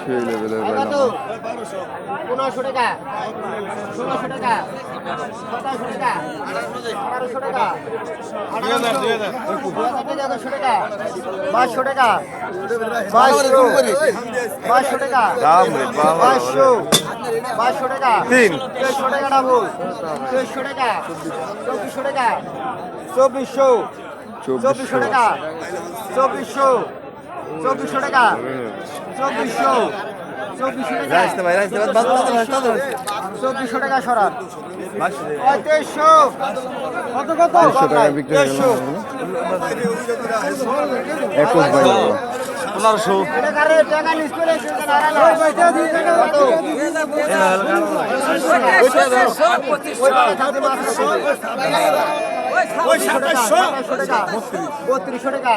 সেই লেভেলের বাইলাম পনেরোশো টাকা ষোলোশো টাকা সতেরোশো টাকা আঠারোশো টাকা দুই হাজার তেরোশো টাকা বাইশশো টাকা বাইশশো বাইশশো টাকা দাম রে বাবা বাইশশো বাইশশো টাকা তিন। তেইশশো টাকা ডাবল তেইশশো টাকা চব্বিশশো টাকা চব্বিশশো চব্বিশশো টাকা চব্বিশশো চব্বিশশো টাকা। চব্বিশশো। চব্বিশশো টাকা। সরান। পঁয়ত্রিশশো। কত কত? তেইশশো পনেরোশো। বত্রিশশো টাকা।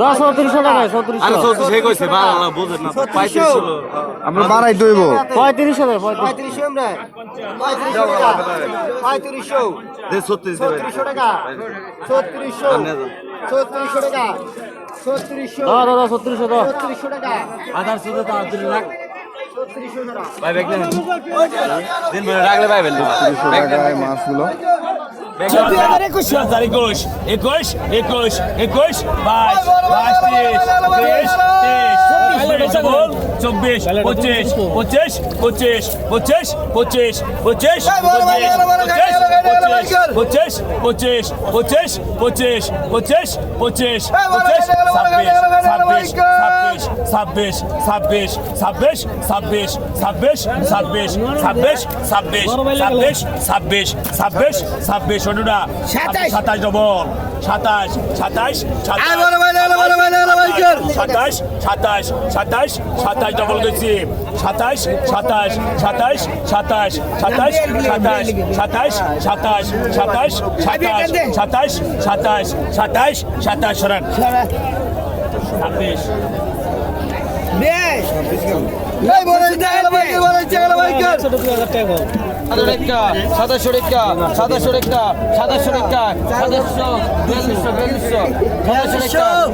দশ চৌত্রিশশো টাকায় চৌত্রিশশো আমরা বাড়াই দইব। পঁয়ত্রিশশো পঁয়ত্রিশশো আমরা। পঁয়ত্রিশশো ছত্রিশশো টাকা। ছত্রিশশো ছত্রিশশো টাকা। ছত্রিশশো দাদা ছত্রিশশো টাকা। আধার শুধু তো আট লাখ ভাই ব্যাগ দিন রাখলে ভাই ব্যাগ মাছগুলো। Čempionar je koš. Zar je koš? Je koš? Je koš? Je koš? Baš. Baš ti. Baš ti. চব্বিশ পঁচিশ পঁচিশ পঁচিশ পঁচিশ পঁচিশ পঁচিশ পঁচিশ পঁচিশ পঁচিশ পঁচিশ পঁচিশ পঁচিশ পঁচিশ ছাব্বিশ ছাব্বিশ ছাব্বিশ ছাব্বিশ ছাব্বিশ ছাব্বিশ ছাব্বিশ ছাব্বিশ ছাব্বিশ ছাব্বিশ ছাব্বিশ ছাব্বিশ অনুরা সাতাশ ডবল সাতাশ সাতাশ সাতাশ সাতাশ সাতাশ সাতাশ ডবল গেছি সাতাশ সাতাশ সাতাশ সাতাশ সাতাশ সাতাশ সাতাশ সাতাশ সাতাশ সাতাশ সাতাশ সাতাশ সাতাশ সাতাশ সরান ছাব্বিশ সাতাশশো টাকা সাতাশশো টাকা সাতাশশো টাকা সাতাশশো বিয়াল্লিশশো বিয়াল্লিশশো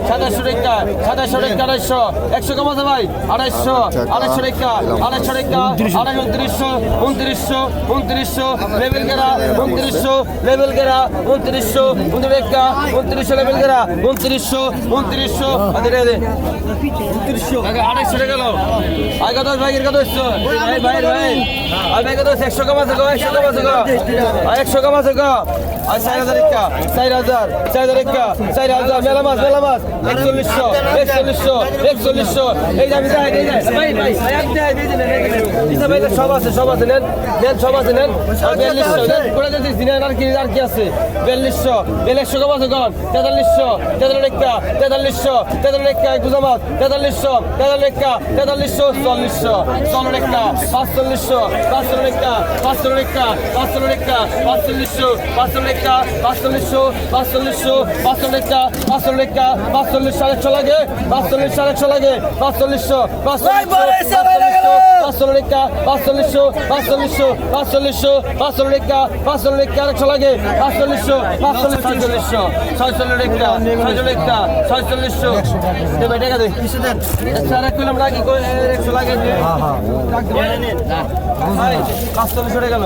সাতাশশো টাকা সাতাশশো টাকা সাতাশশো টাকা আড়াইশো একশো কম ভাই আড়াইশো আড়াইশো টাকা আড়াইশো টাকা আড়াই উনত্রিশশো উনত্রিশশো উনত্রিশশো লেভেল গেরা উনত্রিশশো লেভেল গেরা উনত্রিশশো উনত্রিশা উনত্রিশশো লেভেল গেরা উনত্রিশশো উনত্রিশশো উনত্রিশশো আড়াইশো টাকা গেল আই কত ভাইয়ের কত এসছো ভাই ভাই ভাই আই একশো কম একশো কম আছে গো। একশো কম আছে গো। আই চার হাজার একা চার হাজার চার হাজার একা চার হাজার। মেলা মাছ মেলা মাছ। একচল্লিশশো একচল্লিশশো। একচল্লিশশো। এই যে আমি ভাই ভাই আচ্ছা, সব আছে সব আছে নেন নেন সব আছে নেন। আর বিয়াল্লিশশো নেন করে দিচ্ছি নেন আর কি আর কি আছে? বিয়াল্লিশশো বিয়াল্লিশশো কম আছে কন তেতাল্লিশশো তেতাল্লিশটা তেতাল্লিশশো তেতাল্লিশটা এক বুঝামাত তেতাল্লিশশো তেতাল্লিশটা তেতাল্লিশশো চল্লিশশো চল্লিশটা পাঁচচল্লিশশো পাঁচচল্লিশটা পাঁচচল্লিশটা পাঁচচল্লিশটা পাঁচচল্লিশশো পাঁচচল্লিশটা পাঁচচল্লিশশো পাঁচচল্লিশশো পাঁচচল্লিশটা পাঁচচল্লিশটা পাঁচচল্লিশ সাড়ে ছ লাগে পাঁচচল্লিশ সাড়ে একশো লাগে পাঁচচল্লিশশো পাঁচচল্লিশ একা পাঁচচল্লিশশো পাঁচচল্লিশশো পাঁচচল্লিশশো পাঁচচল্লিশ একা পাঁচচল্লিশ একা একশো লাগে পাঁচচল্লিশশো পাঁচচল্লিশ ছয়চল্লিশশো ছয়চল্লিশ একা ছয়চল্লিশ একা ছয়চল্লিশশো দেবে টাকা দে। একশো আর এক কিলো লাগি একশো লাগে। পাঁচচল্লিশ টাকা গেল।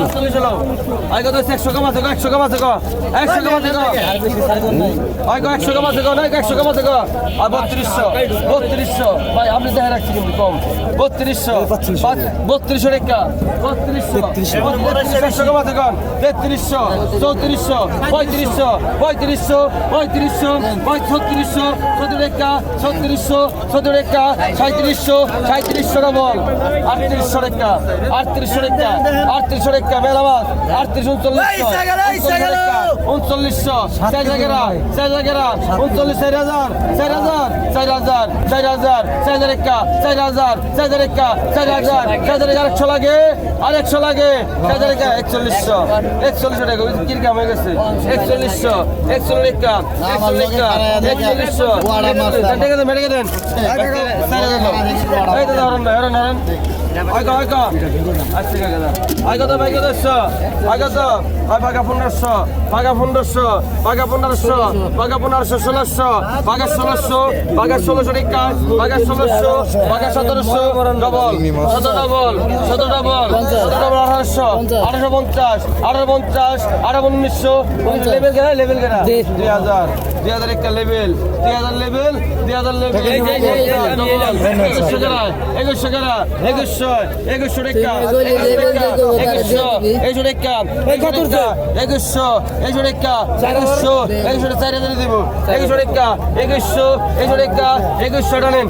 পাঁচচল্লিশ হলো আই কত একশো কম আছে একশো কম আছে একশো কম আছে আই গো একশো কম আছে না একশো কম আছে আর বত্রিশশো বত্রিশশো। ভাই আপনি দেখে রাখছি কিন্তু কম। বত্রিশশো বত্রিশশো। রেখা বত্রিশশো তেত্রিশশো। চৌত্রিশশো পঁয়ত্রিশশো পঁয়ত্রিশশো পঁয়ত্রিশশো ছত্রিশশো সতেরো রেখা ছত্রিশশো সতেরো রেখা সাঁত্রিশশো সাঁত্রিশশো ডবল আটত্রিশশো রেখা আটত্রিশশো রেখা আটত্রিশশো রেখা মেলামাস আটত্রিশ উনচল্লিশশো রেখা উনচল্লিশশো চার জায়গা চার জায়গা উনচল্লিশ চার হাজার চার হাজার চার হাজার চার হাজার চার হাজার একা চার হাজার চার হাজার একা চার হাজার চার হাজার আরেকশো লাগে আরেকশো লাগে চার হাজার একা একচল্লিশশো একচল্লিশশো টাকা কি হয়ে গেছে একচল্লিশশো একচল্লিশ একা একচল্লিশ একা একচল্লিশশো আছে মেরে দেন এই আচ্ছা ভাই কত পনেরোশো পনেরোশো বাঘা পনেরোশো বাঘা পনেরোশো ষোলোশো বাঘা ষোলোশো বাঘা ষোলোশো টিকা বাঘা ষোলোশো বাঘা সতেরোশো ডবল শত ডবল শত ডবল শত ডবল আঠারোশো আঠারোশো পঞ্চাশ আঠারো পঞ্চাশ আঠারো উনিশশো লেভেল কেনা লেভেল কেনা দুই হাজার। দুই হাজার একটা লেভেল দুই হাজার লেভেল দুই হাজার লেভেল একুশশো কেনা একুশশো কেনা একুশশো একুশশো টাকা একুশশো একুশশো টাকা একুশশো একুশশো টাকা একুশশো একুশশো চার হাজার দিব। একুশশো টাকা একুশশো একুশশো টাকা একুশশো টানেন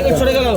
একুশশো টাকা গেল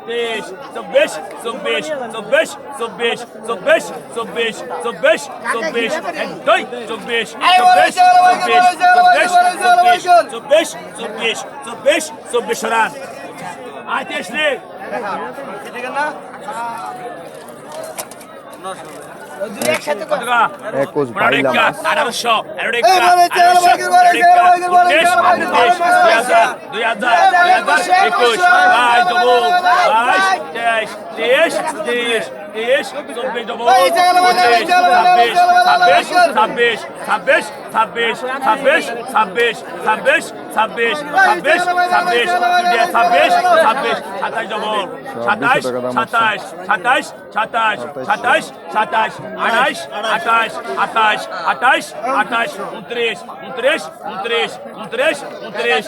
চব্বিশ চব্বিশ চব্বিশ চব্বিশ চব্বিশ চব্বিশ চব্বিশ চব্বিশ এক দুই চব্বিশ চব্বিশ চব্বিশ চব্বিশ চব্বিশ চব্বিশ চব্বিশ চব্বিশ রান আইতে আসলে টাকা একুশ ভাইলা মাছ ছাব্বিশ ছাব্বিশ ছাব্বিশ ছাব্বিশ ছাব্বিশ ছাব্বিশ ছাব্বিশ ছাব্বিশ ছাব্বিশ ছাব্বিশ ছাব্বিশ ছাব্বিশ ছাব্বিশ সাতাশ ডবল সাতাশ সাতাশ সাতাশ সাতাশ সাতাশ সাতাশ আঠাশ আঠাশ আঠাশ আঠাশ আঠাশ উনত্রিশ উনত্রিশ উনত্রিশ উনত্রিশ উনত্রিশ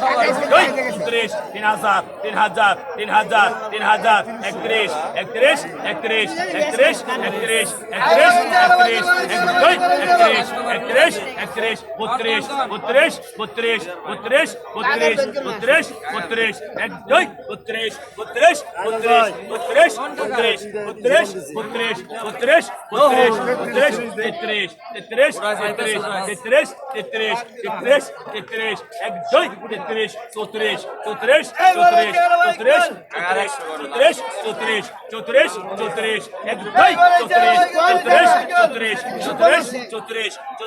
দুই উনত্রিশ তিন হাজার তিন হাজার তিন হাজার তিন হাজার একত্রিশ একত্রিশ একত্রিশ একত্রিশ একত্রিশ একত্রিশ একত্রিশ দুই একত্রিশ একত্রিশ একত্রিশ বত্রিশ বত্রিশ বত্রিশ বত্রিশ três, vou três, vou três, vou três, é dois, vou três, vou três, vou três, vou três, vou três, vou três, vou três, vou três, vou três, vou três, de três, de três, de três, de três, de três, de três, de três, é dois, de três, sou três, sou três, sou três, sou três, sou três, sou três, sou três, sou três, বত্রিশ বত্রিশ বত্রিশ এক দুই বত্রিশ বত্রিশ বত্রিশ বত্রিশ বত্রিশ বত্রিশ বত্রিশ বত্রিশ বত্রিশ বত্রিশ তেত্রিশ তেত্রিশ তেত্রিশ তেত্রিশ তেত্রিশ তেত্রিশ তেত্রিশ এক দুই তেত্রিশ চৌত্রিশ চৌত্রিশ চৌত্রিশ চৌত্রিশ চৌত্রিশ চৌত্রিশ চৌত্রিশ চৌত্রিশ এক দুই চৌত্রিশ চৌত্রিশ চৌত্রিশ চৌত্রিশ চৌত্রিশ চৌত্রিশ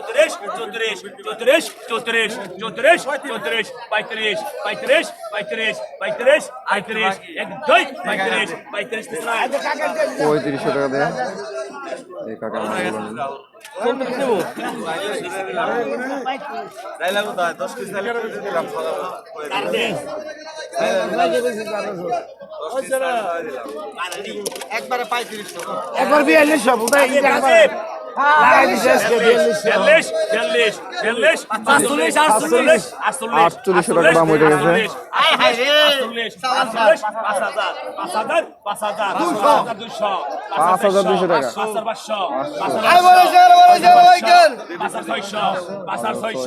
চৌত্রিশ চৌত্রিশ চৌত্রিশ চৌত্রিশ চৌত্রিশ পঁয়ত্রিশ পঁয়ত্রিশ পঁয়ত্রিশ পঁয়ত্রিশ পঁয়ত্রিশ এক দুই পঁয়ত্রিশ পঁয়ত্রিশ পঁয়ত্রিশশো টাকা দেয় এই কাকা মাছগুলো একবার বিয়াল্লিশ সব বিয়াল্লিশ বিয়াল্লিশ বিয়াল্লিশ পাঁচচল্লিশ আটচল্লিশ আটচল্লিশ আটচল্লিশশো টাকা দাম উঠে গেছে। আটচল্লিশ আটচল্লিশ পাঁচ হাজার পাঁচ হাজার পাঁচ হাজার দুশো পাঁচ হাজার দুশো টাকা। পাঁচ হাজার পাঁচশো পাঁচ হাজার পাঁচ হাজার ছয়শো পাঁচ হাজার ছয়শো পাঁচ হাজার ছয়শো পাঁচ হাজার সাতশো পাঁচ হাজার সাতশো পাঁচ হাজার সাতশো পাঁচ হাজার সাতশো পাঁচ হাজার সাতশো পাঁচ হাজার সাতশো পাঁচারাষ্ট্রশো পাঁচারাষ্ট্রশো পাঁচারাষ্ট্রশো পাঁচারাষ্ট্রশো পাঁচারাষ্ট্রশো পাঁচারাষ্ট্রশো পাঁচারাষ্ট্রশো পাঁচারাষ্ট্রশো পাঁচারাষ্ট্রশো পাঁচারাষ্ট্রশো এই কাকা একবার বিয়াল্লিশ সব আটচল্লিশ টাকা দাম হয়ে গেছে পাঁচ হাজার দুশো টাকা সাতশো পাঁচা সাতশো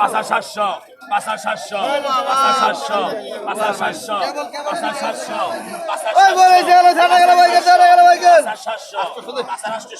পাঁচা সাতশো পাঁচা সাতশো পাঁচা সাতশো পাঁচা সাতশো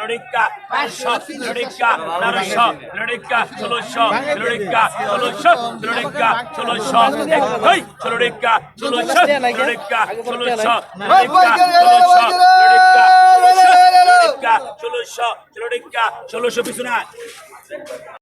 ষোলোশো তেরো টিকা ষোলোশো তেরো টিকা ষোলোশো তেরো লড়িকা ষোলোশো তেরো টিকা ষোলোশো তেরো লড়িকা ষোলোশো পিছু না